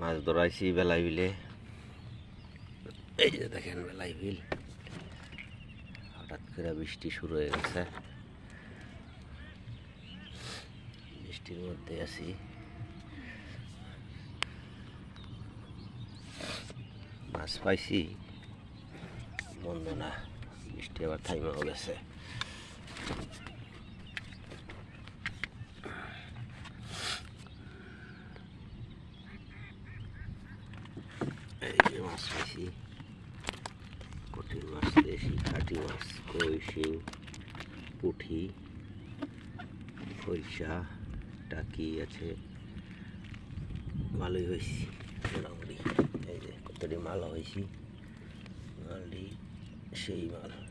মাছ ধরাইছি বেলাই বিলে। এই যে দেখেন বেলাই বিল। হঠাৎ করে বৃষ্টি শুরু হয়ে গেছে। বৃষ্টির মধ্যে আছি। মাছ পাইছি। মন্দ না, বৃষ্টি আবার থাইমাও গেছে এই যে মাছ বেশি কঠিন মাছ বেশি খাটি মাছ, কই শিং, পুঠি খৈসা টাকি আছে। ভালোই হয়েছি, মোটামুটি। এই যে, কতটি মাল হয়েছি, মালটি সেই মাল।